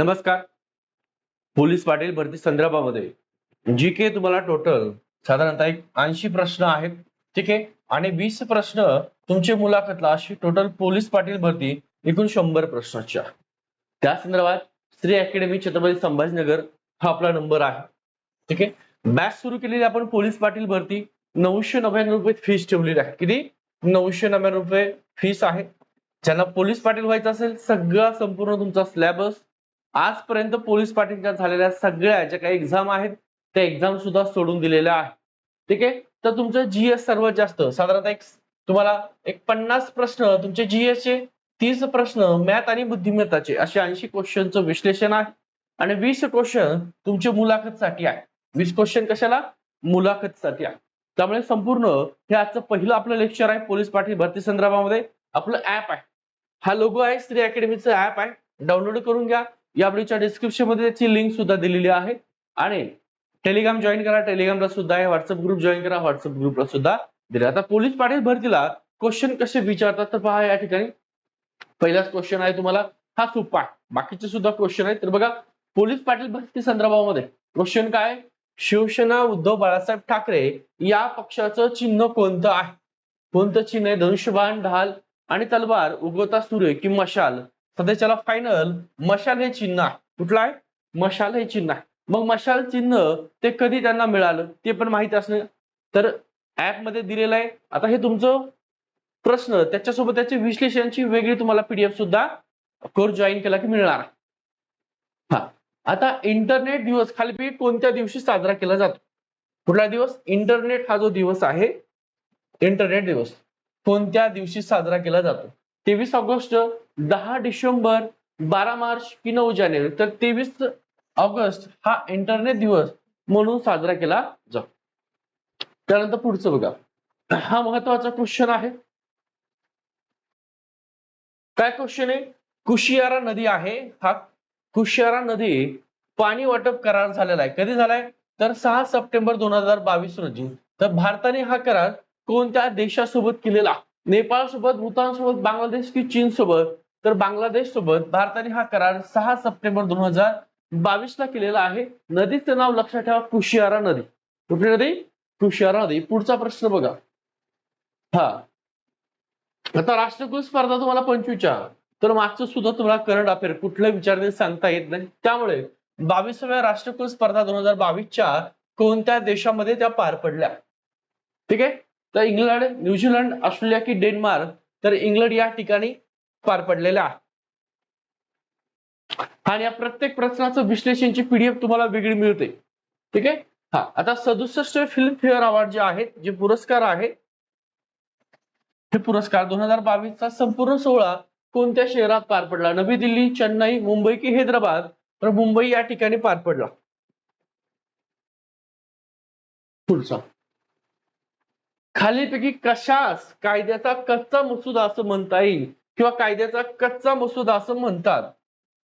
नमस्कार. पोलीस पाटील भरती संदर्भामध्ये. जी के तुम्हाला टोटल साधारणतः एक ऐंशी प्रश्न आहेत. ठीक आहे? आणि वीस प्रश्न तुमचे मुलाखतला अशी टोटल पोलीस पाटील भरती एकूण शंभर प्रश्नाच्या त्या संदर्भात श्री अकॅडमी छत्रपती संभाजीनगर हा आपला नंबर आहे. ठीक आहे? बॅच सुरू केलेली आपण पोलीस पाटील भरती नऊशे नव्याण्णव रुपये फीस ठेवलेली आहे. किती? नऊशे नव्याण्णव रुपये फीस आहे. ज्यांना पोलीस पाटील व्हायचं असेल सगळा संपूर्ण तुमचा सिलेबस आजपर्यंत पोलीस पाटीलच्या झालेल्या सगळ्या ज्या काही एक्झाम आहेत त्या एक्झाम सुद्धा सोडून दिलेल्या आहेत. ठीक आहे? तर तुमचं जीएस सर्वात जास्त साधारणतः एक तुम्हाला एक पन्नास प्रश्न तुमचे जीएस चे तीस प्रश्न मॅथ आणि बुद्धिमत्ताचे असे ऐंशी क्वेश्चनचं विश्लेषण आहे. आणि वीस क्वेश्चन तुमचे मुलाखतसाठी आहे. वीस क्वेश्चन कशाला? मुलाखतसाठी आहे. त्यामुळे संपूर्ण हे आजचं पहिलं आपलं लेक्चर आहे पोलीस पाटील भरती संदर्भामध्ये. आपलं ऍप आहे. हा लोगो आहे श्री अकॅडमीचं ऍप आहे. डाउनलोड करून घ्या. या व्हिडिओच्या डिस्क्रिप्शनमध्ये त्याची लिंक सुद्धा दिलेली आहे. आणि टेलिग्राम जॉईन करा. टेलिग्रामला सुद्धा आहे. व्हॉट्सअप ग्रुप जॉईन करा. व्हॉट्सअप ग्रुपला सुद्धा दिले आता पोलीस पाटील भरतीला क्वेश्चन कसे विचारतात तर पहा या ठिकाणी. पहिलाच क्वेश्चन आहे तुम्हाला. हा सुपाट. बाकीचे सुद्धा क्वेश्चन आहेत. तर बघा पोलीस पाटील भरती संदर्भामध्ये क्वेश्चन काय शिवसेना उद्धव बाळासाहेब ठाकरे या पक्षाचं चिन्ह कोणतं आहे? कोणतं चिन्ह आहे? धनुष्यबाण ढाल आणि तलवार उगवता सूर्य की मशाल सध्याच्याला फायनल मशाल हे चिन्ह आहे. कुठलं आहे? मशाल हे चिन्ह आहे. मग मशाल चिन्ह ते कधी त्यांना मिळालं? ते पण माहिती असणं तर ऍपमध्ये दिलेलं आहे. आता हे तुमचं प्रश्न त्याच्यासोबत त्याची विश्लेषणची वेगळी तुम्हाला पीडीएफ सुद्धा कोर्स जॉईन केला की मिळणार आहे. हा. आता इंटरनेट दिवस खालीपैकी कोणत्या दिवशी साजरा केला जातो? कुठला दिवस? इंटरनेट हा जो दिवस आहे इंटरनेट दिवस कोणत्या दिवशी साजरा केला जातो? तेवीस ऑगस्ट दहा डिसेंबर बारा मार्च की नऊ जानेवारी तर तेवीस ऑगस्ट हा इंटरनेट दिवस म्हणून साजरा केला जातो. त्यानंतर पुढचं बघा. हा महत्त्वाचा क्वेश्चन आहे. काय क्वेश्चन आहे? कुशियारा नदी आहे हा. कुशियारा नदी पाणी वाटप करार झालेला आहे. कधी झालाय? तर सहा सप्टेंबर दोन हजार बावीस रोजी. तर भारताने हा करार कोणत्या देशासोबत केलेला? नेपाळ सोबत भूतान सोबत बांगलादेश की चीन सोबत तर बांगलादेश सोबत भारताने हा करार सहा सप्टेंबर दोन हजार बावीस ला केलेला आहे. नदीचं नाव लक्षात ठेवा कुशियारा नदी. कुठली नदी? कुशियारा नदी. पुढचा प्रश्न बघा. हा. आता राष्ट्रकुल स्पर्धा तुम्हाला पंचवीसच्या तर मागचं सुद्धा तुम्हाला करंट अफेअर कुठलं विचारणे सांगता येत नाही. त्यामुळे बावीसव्या राष्ट्रकुल स्पर्धा दोन हजार बावीसच्या कोणत्या देशामध्ये त्या पार पडल्या? ठीक आहे? तर इंग्लंड न्यूझीलंड ऑस्ट्रेलिया की डेन्मार्क. तर इंग्लंड या ठिकाणी पार पडलेल्या आहे. आणि या प्रत्येक प्रश्नाचं विश्लेषणची पीडीएफ तुम्हाला वेगळी मिळते. ठीक आहे? हा आता सदुसष्ट फिल्मफेअर अवॉर्ड जे आहेत जे पुरस्कार आहेत हे पुरस्कार दोन हजार बावीसचा संपूर्ण सोहळा कोणत्या शहरात पार पडला? नवी दिल्ली चेन्नई मुंबई की हैदराबाद? तर मुंबई या ठिकाणी पार पडला. पुढचा खालीपैकी कशास कायद्याचा कच्चा मसुदा असं म्हणता येईल? किंवा कायद्याचा कच्चा मसुदा असं म्हणतात.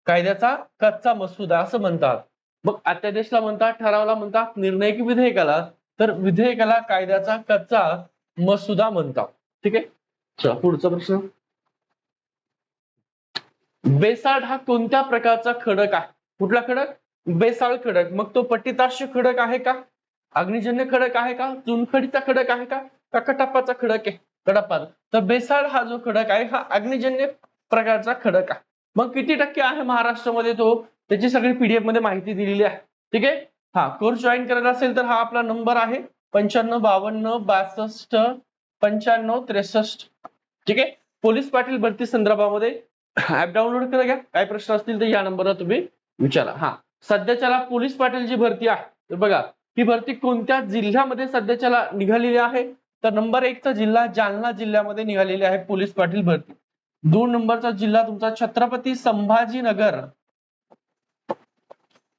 कायद्याचा कच्चा मसुदा असं म्हणतात. मग अध्यादेशला म्हणतात ठरावला म्हणतात निर्णय की विधेयकाला तर विधेयकाला कायद्याचा कच्चा मसुदा म्हणतात. ठीक आहे? पुढचा प्रश्न. बेसाळ हा कोणत्या प्रकारचा खडक आहे? कुठला खडक? बेसाळ खडक. मग तो पट्टीताश खडक आहे का? अग्निजन्य खडक आहे का? चुनखडीचा खडक आहे का? कटप्पाचा खडक आहे? कडापाचा तर बेसाळ हा जो खडक आहे हा अग्निजन्य प्रकारचा खडक आहे. मग किती टक्के आहे महाराष्ट्रामध्ये तो? त्याची सगळी पीडीएफमध्ये माहिती दिलेली आहे. ठीक आहे? हा कोर्स जॉईन करायचा असेल तर हा आपला नंबर आहे. पंच्याण्णव बावन्न बासष्ट पंच्याण्णव त्रेसष्ट. ठीक आहे? पोलीस पाटील भरती संदर्भामध्ये ऍप डाउनलोड करा घ्या. काय प्रश्न असतील तर या नंबरला तुम्ही विचारा. हा सध्याच्याला पोलीस पाटील जी भरती आहे तर बघा ही भरती कोणत्या जिल्ह्यामध्ये सध्याच्याला निघालेली आहे? तर नंबर एकचा जिल्हा जालना जिल्ह्यामध्ये निघालेली आहे पोलीस पाटील भरती. दोन नंबरचा जिल्हा तुमचा छत्रपती संभाजीनगर.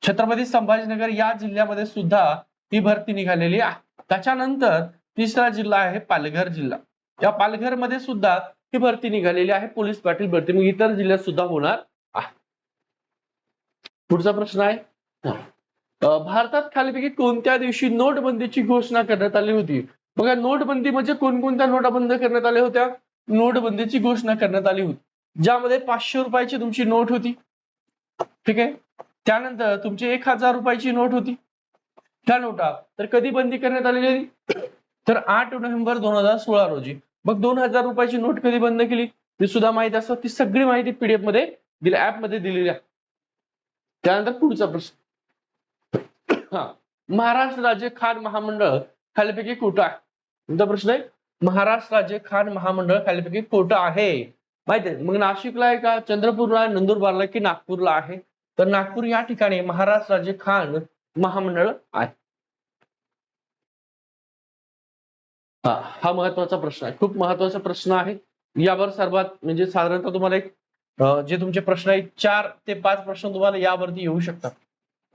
छत्रपती संभाजीनगर या जिल्ह्यामध्ये सुद्धा ही भरती निघालेली आहे. त्याच्यानंतर तिसरा जिल्हा आहे पालघर जिल्हा. या पालघरमध्ये सुद्धा ही भरती निघालेली आहे पोलीस पाटील भरती. मग इतर जिल्ह्यात सुद्धा होणार आहे. पुढचा प्रश्न आहे. भारतात खालीपैकी कोणत्या दिवशी नोटबंदीची घोषणा करण्यात आली होती? बघा नोटबंदी म्हणजे कोणकोणत्या नोटा बंद करण्यात आल्या होत्या? नोटबंदीची घोषणा करण्यात आली होती. ज्यामध्ये पाचशे रुपयाची तुमची नोट होती. ठीक आहे? त्यानंतर तुमची एक हजार रुपयाची नोट होती. त्या नोटा तर कधी बंदी करण्यात आलेली होती? तर आठ नोव्हेंबर दोन हजार सोळा रोजी. मग दोन हजार रुपयाची नोट कधी बंद केली? ती सुद्धा माहिती असतं. ती सगळी माहिती पीडीएफमध्ये दिली ऍपमध्ये दिलेली आहे. त्यानंतर पुढचा प्रश्न. हा. महाराष्ट्र राज्य खाण महामंडळ खालीपैकी कुठं आहे? तुमचा प्रश्न आहे? महाराष्ट्र राज्य खान महामंडळ खालीपैकी कुठं आहे? माहिती आहे. मग नाशिकला आहे का? चंद्रपूरला आहे? नंदुरबारला की नागपूरला आहे? तर नागपूर या ठिकाणी महाराष्ट्र राज्य खान महामंडळ आहे. हा हा महत्त्वाचा प्रश्न आहे. खूप महत्त्वाचा प्रश्न आहे. यावर सर्वात म्हणजे साधारणतः तुम्हाला एक जे तुमचे प्रश्न आहेत चार ते पाच प्रश्न तुम्हाला यावरती येऊ शकतात.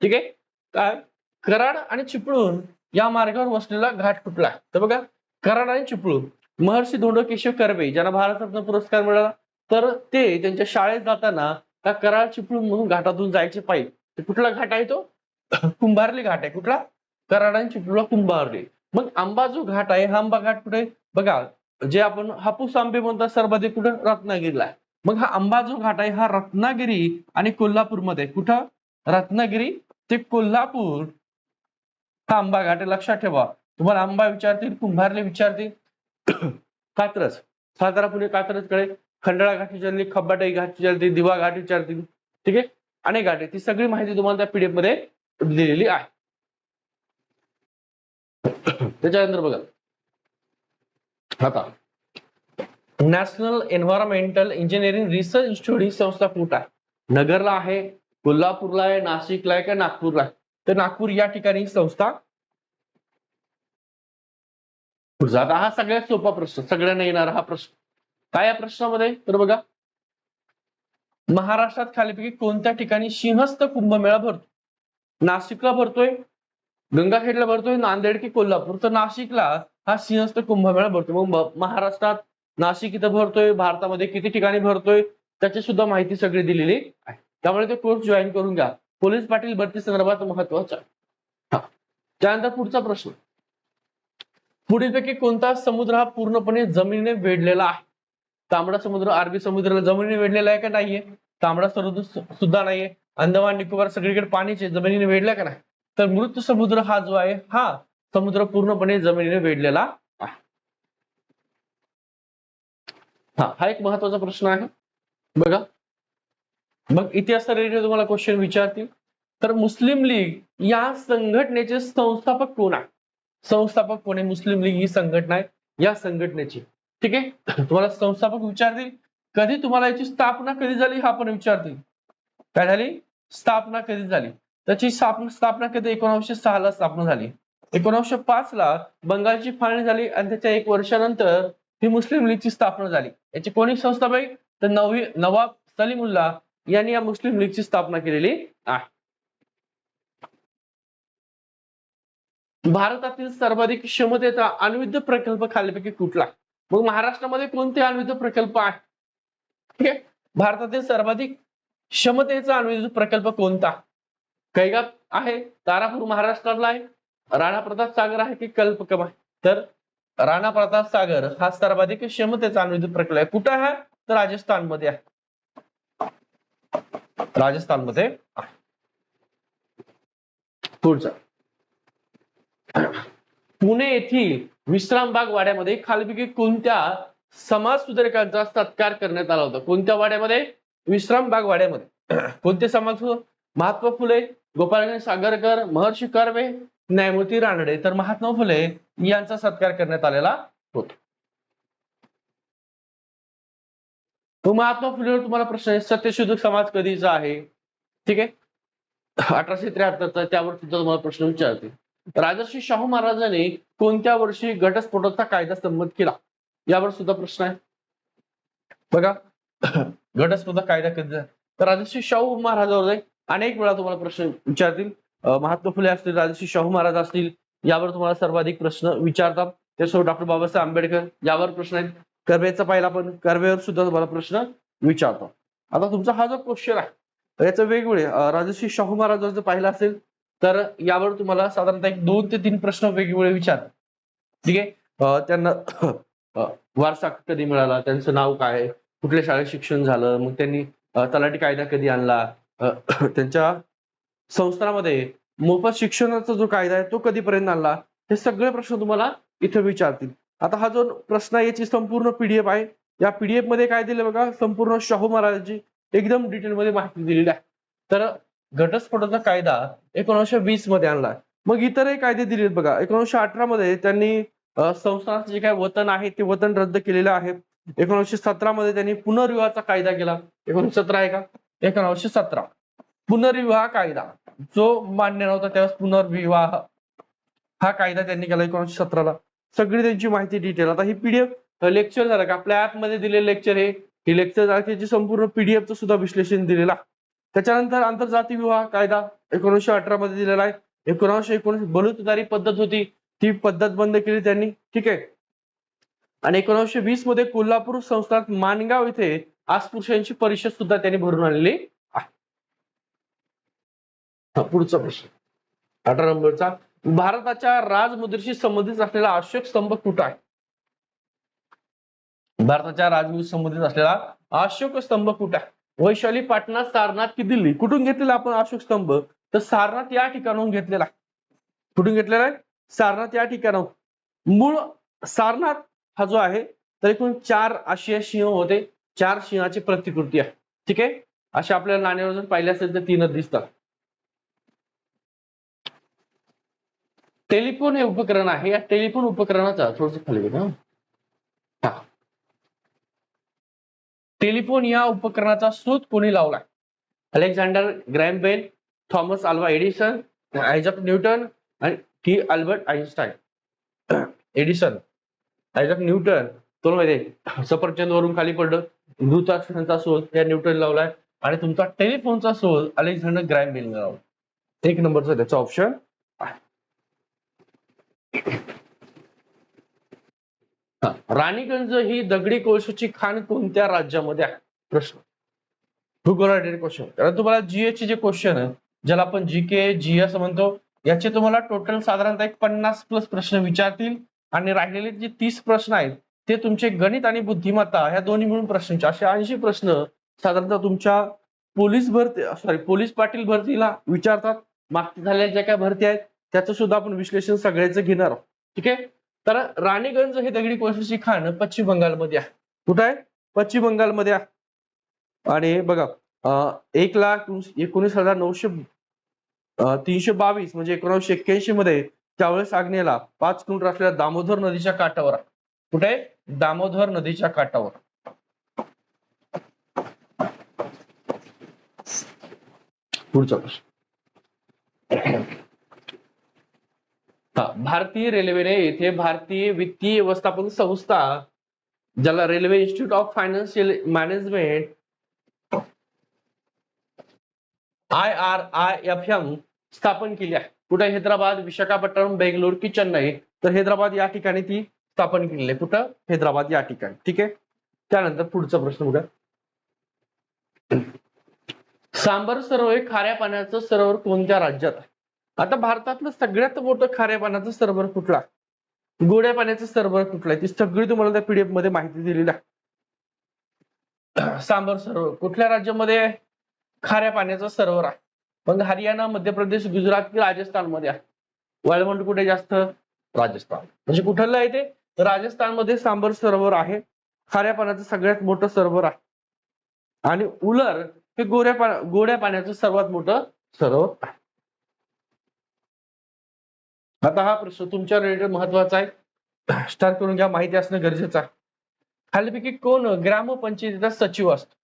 ठीक आहे? काय? कराड आणि चिपळूण या मार्गावर वसलेला घाट कुठला आहे? तर बघा कराड आणि चिपळूण महर्षी धोंडो केशव कर्वे ज्यांना भारतरत्न पुरस्कार मिळाला तर ते त्यांच्या शाळेत जाताना त्या कराड चिपळूण म्हणून घाटातून जायचे पाहिजे कुठला घाट आहे तो? कुंभारली घाट आहे. कुठला? कराड आणि चिपळूला कुंभारली. मग आंबा जो घाट आहे. हा आंबा घाट कुठे? बघा जे आपण हापूस आंबे म्हणतात सर्वाधिक कुठं? रत्नागिरीला आहे. मग हा आंबा जो घाट आहे. हा रत्नागिरी आणि कोल्हापूरमध्ये. कुठं? रत्नागिरी ते कोल्हापूर. हा आंबा घाट आहे. लक्षात ठेवा. तुम्हाला आंबा विचारतील कुंभारले विचारतील. कात्रज सातारा पुणे कात्रजकडे खंडाळा घाट विचारली खब्बाटाई घाट विचारतील दिवा घाट विचारतील ठीक आहे? अनेक घाट. आहे ती सगळी माहिती तुम्हाला त्या पीडीएफमध्ये दिलेली आहे. त्याच्यानंतर बघा. आता national environmental engineering research institute ही संस्था कुठं आहे? नगरला आहे कोल्हापूरला आहे नाशिकला आहे का नागपूरला आहे? तर नागपूर या ठिकाणी ही संस्था आता हा सगळ्यात सोपा प्रश्न सगळ्यांना येणारा हा प्रश्न. काय या प्रश्नामध्ये? तर बघा. महाराष्ट्रात खालीपैकी कोणत्या ठिकाणी सिंहस्थ कुंभमेळा भरतो? नाशिकला भरतोय गंगाखेडला भरतोय नांदेड की कोल्हापूर? तर नाशिकला हा सिंहस्थ कुंभमेळा भरतो मग महाराष्ट्रात नाशिक इथं भरतोय भारतामध्ये किती ठिकाणी भरतोय? त्याची सुद्धा माहिती सगळी दिलेली आहे. त्यामुळे ते कोर्स जॉईन करून घ्या. पोलीस पाटील भरती संदर्भात महत्त्वाचा आहे. हा. त्यानंतर पुढचा प्रश्न. पुढीलपैकी कोणता समुद्र हा पूर्णपणे जमिनीने वेढलेला आहे? तांबडा समुद्र अरबी समुद्राला जमिनीने वेढलेला आहे का नाहीये? तांबडा समुद्र सुद्धा नाहीये. अंदमान निकोबार सगळीकडे पाणीचे जमिनीने वेढल्या का नाही? तर मृत समुद्र हा जो आहे हा समुद्र पूर्णपणे जमिनीने वेढलेला आहे. हा हा एक महत्त्वाचा प्रश्न आहे. बघा. मग इतिहास रिलेटेड तुम्हाला क्वेश्चन विचारतील. तर मुस्लिम लीग या संघटनेचे संस्थापक कोण आहे? संस्थापक कोण आहे मुस्लिम लीग ही संघटना आहे. या संघटनेची. ठीक आहे? तुम्हाला संस्थापक विचारतील. कधी तुम्हाला याची स्थापना कधी झाली हा पण विचारतील. काय झाली? स्थापना कधी झाली? त्याची स्थापना स्थापना कधी? एकोणीसशे सहा ला स्थापना झाली. एकोणीसशे पाच ला बंगालची फाळणी झाली आणि त्याच्या एक वर्षानंतर ही मुस्लिम लीगची स्थापना झाली. याची कोणी संस्थापक? तर नवी नवाब सलीमुल्ला यांनी या मुस्लिम लीगची स्थापना केलेली आहे. भारतातील सर्वाधिक क्षमतेचा अणुविद्युत प्रकल्प खालीपैकी कुठला? मग महाराष्ट्रामध्ये कोणते अणुविद्युत प्रकल्प आहे ठीक आहे. भारतातील सर्वाधिक क्षमतेचा अणुविद्युत प्रकल्प कोणता? कैगाप आहे तारापूर महाराष्ट्रातला आहे राणा प्रताप सागर आहे की कल्पकम आहे? तर राणा प्रताप सागर हा सर्वाधिक क्षमतेचा अणुविद्युत प्रकल्प आहे. कुठं आहे? तर राजस्थानमध्ये आहे. राजस्थानमध्ये आहे. पुढचा. पुणे येथील विश्रामबाग वाड्यामध्ये खालपैकी कोणत्या समाज सुधारकांचा सत्कार करण्यात आला होता? कोणत्या वाड्यामध्ये? विश्रामबाग वाड्यामध्ये. कोणते समाज महात्मा फुले गोपाळगण सागरकर महर्षी कर्वे न्यायमूर्ती रानडे. तर महात्मा फुले यांचा सत्कार करण्यात आलेला होता. महात्मा फुलेवर तुम्हाला प्रश्न आहे सत्यशोधक समाज कधीचा आहे? ठीक आहे? अठराशे त्र्याहत्तरचा त्यावर सुद्धा तुम्हाला प्रश्न विचारते. राजर्षी शाहू महाराजांनी कोणत्या वर्षी घटस्फोटाचा कायदा संमत केला? यावर सुद्धा प्रश्न आहे. बघा घटस्फोटाचा कायदा कधी तर राजर्षी शाहू महाराजावर अनेक वेळा तुम्हाला प्रश्न विचारतील. महात्मा फुले असतील राजर्षी शाहू महाराज असतील यावर तुम्हाला सर्वाधिक प्रश्न विचारतात. त्यासोबत डॉक्टर बाबासाहेब आंबेडकर यावर प्रश्न आहेत. कर्वेचा पाहिला पण कर्वेवर सुद्धा तुम्हाला प्रश्न विचारतो आता तुमचा हा जो क्वेश्चन आहे याचं वेगवेगळे राजर्षी शाहू महाराजांचं जर पाहिलं असेल तर यावर तुम्हाला साधारणतः एक दोन ते तीन प्रश्न वेगवेगळे विचार. ठीक आहे? त्यांना वारसा कधी मिळाला? त्यांचं नाव काय? कुठल्या शाळेत शिक्षण झालं? मग त्यांनी तलाठी कायदा कधी आणला? त्यांच्या संस्थांमध्ये मोफत शिक्षणाचा जो कायदा आहे तो कधीपर्यंत आणला? हे सगळे प्रश्न तुम्हाला इथे विचारतील. आता हा जो प्रश्न आहे याची संपूर्ण पीडीएफ आहे. या पीडीएफमध्ये काय दिलं बघा? संपूर्ण शाहू महाराजांची एकदम डिटेलमध्ये माहिती दिलेली आहे. तर घटस्फोटाचा कायदा एकोणीसशे वीसमध्ये आणला. मग इतरही कायदे दिलेत बघा. एकोणीसशे अठरा मध्ये त्यांनी अं, संस्थानाचं जे काय वतन आहे ते वतन रद्द केलेलं आहे. एकोणीसशे सतरा मध्ये त्यांनी पुनर्विवाहाचा कायदा केला. एकोणीसशे सतरा आहे का? एकोणीसशे सतरा. पुनर्विवाह कायदा. जो मान्य नव्हता त्यावेळेस पुनर्विवाह हा कायदा त्यांनी केला एकोणीसशे सतराला. सगळी त्यांची माहिती डिटेल आता ही पीडीएफ लेक्चर झालं का? आपल्या ऍपमध्ये दिलेलं लेक्चर हे. ही लेक्चर झालं त्याची संपूर्ण पीडीएफचं सुद्धा विश्लेषण दिलेलं आहे. त्याच्यानंतर आंतरजातीय विवाह कायदा एकोणीसशे अठरा मध्ये दिलेला आहे. एकोणीसशे एकोणीस बलुतदारी पद्धत होती. ती पद्धत बंद केली त्यांनी. ठीक आहे? आणि एकोणीसशे वीसमध्ये कोल्हापूर संस्थानात मानगाव इथे अस्पृश्यांची परिषद सुद्धा त्यांनी भरून आणलेली आहे. हा, पुढचा प्रश्न. अठरा नंबरचा. भारताच्या राजमुद्रेशी संबंधित असलेला अशोक स्तंभ कुठं आहे? भारताच्या राजमुद्रेशी संबंधित असलेला अशोक स्तंभ कुठं आहे? वैशाली पाटणा सारनाथ की दिल्ली? कुठून घेतलेला आपण अशोक स्तंभ? तर सारनाथ या ठिकाणाहून घेतलेला आहे. कुठून घेतलेला आहे? सारनाथ या ठिकाणाहून. मूळ सारनाथ हा जो आहे तर एकूण चार आशिया सिंह होते. चार सिंहाची प्रतिकृती आहे. ठीक आहे? अशा आपल्याला नाण्यावर जर पाहिले असेल तर तीनच दिसतात. टेलिफोन हे उपकरण आहे. या टेलिफोन उपकरणाचा थोडस खाली गेलं हा टेलिफोन या उपकरणाचा शोध कोणी लावलाय Alexander Graham Bell Thomas Alva Edison Isaac Newton आणि T Albert Einstein Edison Isaac Newton तो माहिती सफरचंद वरून खाली पडलं. गुरुत्वाकर्षणाचा शोध या न्यूटन लावलाय. आणि तुमचा टेलिफोनचा शोध अलेक्झांडर ग्रॅम बेल लावला. एक नंबरचा त्याचा ऑप्शन राणीगंज ही दगडी कोळशाची खाण कोणत्या राज्यामध्ये आहे? प्रश्न. भूगोल क्वेश्चन कारण तुम्हाला जीए चे जे क्वेश्चन आहे ज्याला आपण जी के जी असं म्हणतो याचे तुम्हाला टोटल साधारणतः एक पन्नास प्लस प्रश्न विचारतील आणि राहिलेले जे तीस प्रश्न आहेत ते तुमचे गणित आणि बुद्धिमत्ता ह्या दोन्ही मिळून प्रश्न असे ऐंशी प्रश्न साधारणतः तुमच्या पोलीस भरती सॉरी पोलीस पाटील भरतीला विचारतात. मागच्या झालेल्या ज्या काय भरती आहेत त्याचं सुद्धा आपण विश्लेषण सगळ्याचं घेणार आहोत. ठीक आहे? तर राणीगंज हे दगडी कोळशाची खाण पश्चिम बंगालमध्ये आहे. कुठं आहे? पश्चिम बंगालमध्ये आहे. आणि बघा अं, एक लाख एकोणीस हजार नऊशे तीनशे बावीस म्हणजे एकोणीसशे एक्क्याऐंशी मध्ये त्यावेळेस आग्नेला पाच किलोमीटर असलेल्या दामोदर नदीच्या काठावर कुठे आहे? दामोदर नदीच्या काठावर. पुढचा प्रश्न. भारतीय रेल्वेने येथे भारतीय वित्तीय व्यवस्थापन संस्था ज्याला railway institute of financial management I R I F M स्थापन केली आहे. कुठे? हैदराबाद विशाखापट्टणम बेंगलोर की चेन्नई. तर हैदराबाद या ठिकाणी ती स्थापन केलेली आहे. कुठं? हैदराबाद या ठिकाणी. ठीक आहे? त्यानंतर पुढचा प्रश्न बघा. सांबर सरोवर हे खाऱ्या पाण्याचं सरोवर कोणत्या राज्यात आहे? आता भारतातलं सगळ्यात मोठं खाऱ्या पाण्याचं सरोवर कुठला? गोड्या पाण्याचं सरोवर कुठलं? आहे ती सगळी तुम्हाला त्या पीडीएफमध्ये माहिती दिलेली आहे. सांबर सरोवर कुठल्या राज्यामध्ये खाऱ्या पाण्याचा सरोवर आहे? मग हरियाणा मध्य प्रदेश गुजरात की राजस्थानमध्ये आहे? वाळवंट कुठे जास्त? राजस्थान. म्हणजे कुठलं आहे ते? राजस्थानमध्ये सांबर सरोवर आहे. खाऱ्या पाण्याचं सगळ्यात मोठं सरोवर आहे. आणि उलर हे गोऱ्या पा गोड्या पाण्याचं सर्वात मोठं सरोवर आहे. आता हा प्रश्न तुमच्या रिलेटेड महत्त्वाचा आहे. स्टार्ट करून घ्या माहिती असणं गरजेचं आहे. खालीपैकी कोण ग्रामपंचायतीचा सचिव असतो?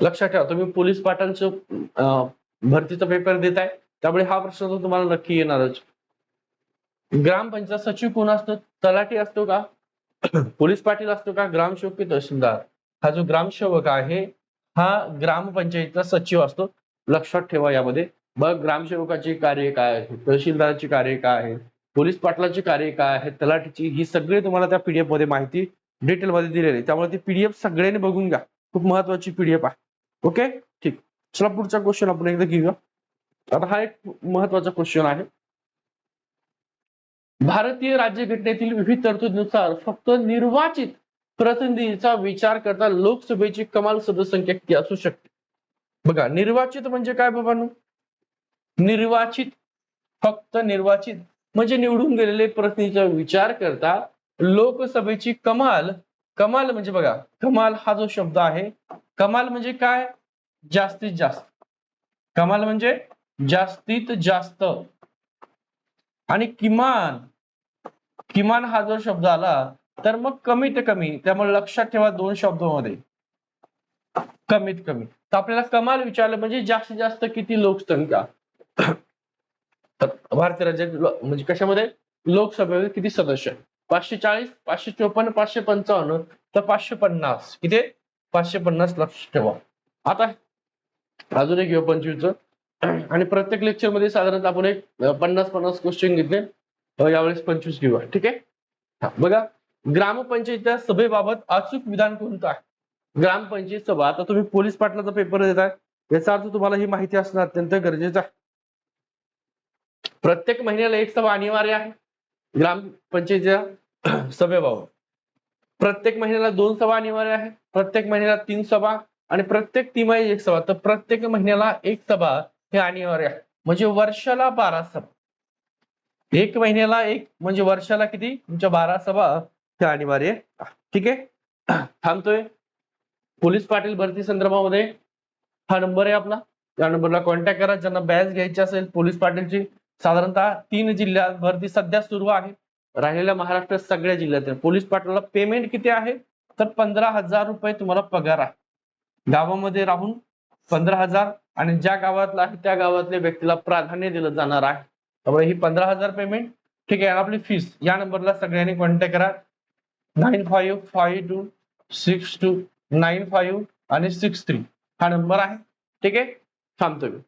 लक्षात ठेवा तुम्ही पोलीस पाटांचं भरतीचा पेपर देताय त्यामुळे हा प्रश्न तर तुम्हाला नक्की येणारच. ग्रामपंचायत सचिव कोण असतो? तलाठी असतो का? पोलीस पाटील असतो का? ग्रामसेवक की तहसीलदार? हा जो ग्रामसेवक आहे हा ग्रामपंचायतीचा सचिव असतो. लक्षात ठेवा यामध्ये. मग ग्रामसेवकाचे कार्य काय आहे? तहसीलदाराचे कार्य काय आहे? पोलीस पाटलाचे कार्य काय आहे? तलाठीची ही सगळी तुम्हाला त्या पीडीएफमध्ये माहिती डिटेल मध्ये दिलेली आहे. त्यामुळे ती पीडीएफ सगळ्यांनी बघून घ्या. खूप महत्वाची पीडीएफ आहे. ओके? ठीक. चला पुढचा क्वेश्चन आपण एकदा घेऊया. आता हा एक महत्त्वाचा क्वेश्चन आहे. भारतीय राज्यघटनेतील विविध तरतुदीनुसार फक्त निर्वाचित प्रतिनिधीचा विचार करता लोकसभेची कमाल सदस्यसंख्या किती असू शकते? बघा निर्वाचित म्हणजे काय बाबांनो? निर्वाचित फक्त निर्वाचित म्हणजे निवडून गेलेले प्रतिनिधीचा विचार करता लोकसभेची कमाल कमाल म्हणजे बघा कमाल हा जो शब्द आहे कमाल म्हणजे काय? जास्तीत जास्त. कमाल म्हणजे जास्तीत जास्त. आणि किमान किमान हा जो शब्द आला तर मग कमीत कमी त्यामुळे लक्षात ठेवा दोन शब्दामध्ये. कमीत कमी. तर आपल्याला कमाल विचारलं म्हणजे जास्तीत जास्त किती लोकसंख्या? भारतीय राज्यात म्हणजे कशामध्ये? लोकसभेमध्ये किती सदस्य पाचशे चाळीस पाचशे चोपन्न पाचशे पंचावन्न तर पाचशे पन्नास. किती? पाचशे पन्नास लक्ष ठेवा. आता अजून एक घेऊ पंचवीसचं. आणि प्रत्येक लेक्चरमध्ये साधारणतः आपण एक पन्नास पन्नास क्वेश्चन घेतले. यावेळेस पंचवीस घेऊया. ठीक आहे? हा, बघा. ग्रामपंचायतीच्या सभेबाबत अचूक विधान कोणतं आहे? ग्रामपंचायत सभा. आता तुम्ही पोलीस पाटलाचा पेपर देताय. याचा अर्थ तुम्हाला ही माहिती असणं अत्यंत गरजेचं आहे. प्रत्येक महिन्याला एक सभा अनिवार्य आहे. ग्रामपंचायतीच्या सभेबाबत प्रत्येक महिन्याला दोन सभा अनिवार्य आहे. प्रत्येक महिन्याला तीन सभा आणि प्रत्येक तिमाही एक सभा. तर प्रत्येक महिन्याला एक सभा हे अनिवार्य आहे. म्हणजे वर्षाला बारा सभा. एक महिन्याला एक म्हणजे वर्षाला किती? तुमच्या बारा सभा हे अनिवार्य आहे. ठीक आहे? थांबतोय. पोलीस पाटील भरती संदर्भामध्ये हा नंबर आहे आपला. या नंबरला कॉन्टॅक्ट करा. ज्यांना बॅच घ्यायची असेल पोलीस पाटीलची साधारणतः तीन जिल्ह्यात भरती सध्या सुरू आहे. राहिलेल्या महाराष्ट्रात सगळ्या जिल्ह्यात पोलीस पाटलाला पेमेंट किती आहे? तर पंधरा हजार रुपये तुम्हाला पगार आहे. गावामध्ये राहून पंधरा हजार आणि ज्या गावातला आहे त्या गावातल्या व्यक्तीला प्राधान्य दिलं जाणार आहे. त्यामुळे ही पंधरा हजार पेमेंट ठीक आहे आणि आपली फीस या नंबरला सगळ्यांनी कॉन्टॅक्ट करा. Nine five five two six two nine five आणि सिक्स थ्री हा नंबर आहे. ठीक आहे? थांबतो मी.